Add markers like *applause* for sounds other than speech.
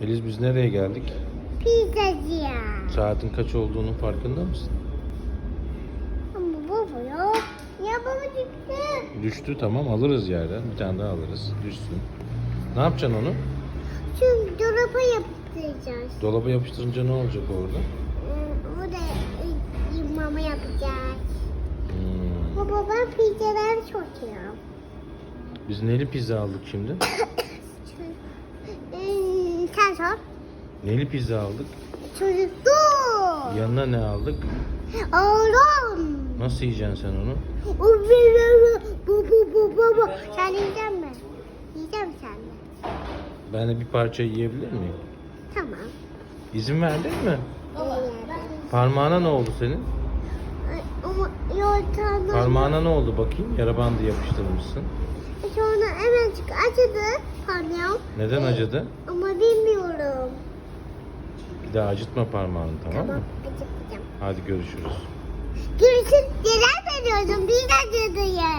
Eliz biz nereye geldik? Pizzacıya. Saatin kaç olduğunun farkında mısın? Ama baba ya. Ya baba çıktı. Düştü tamam alırız yerden. Bir tane daha alırız. Düşsün. Ne yapacaksın onu? Çünkü dolaba yaptıracağız. Dolaba yapıştırınca ne olacak orada? Ee, O da e, mama yapacağız. Hmm. Baba ben pizzaları çok yiyorum. Biz neli pizza aldık şimdi? *coughs* Sor. Neli pizza aldık? Çocuktu. Yanına ne aldık? Oğlum. Nasıl yiyeceksin sen onu? Bu bu bu bu bu. Sen yiyecek mi? Yiyeceğim sen de. Ben de bir parça yiyebilir miyim? Tamam. İzin verdin mi? Parmağına ne oldu senin? Ay, Ama yoltanı. Parmağına ne oldu bakayım? Yara bandı yapıştırmışsın. Sonra hemen çık acıdı parmağım. Neden acıdı? Ama bilmiyorum acıttım. Bir daha acıtma parmağını tamam, tamam mı? Acıtacağım. Hadi görüşürüz. Görüşürüz. Neler veriyorsun? Bir acıdı ya.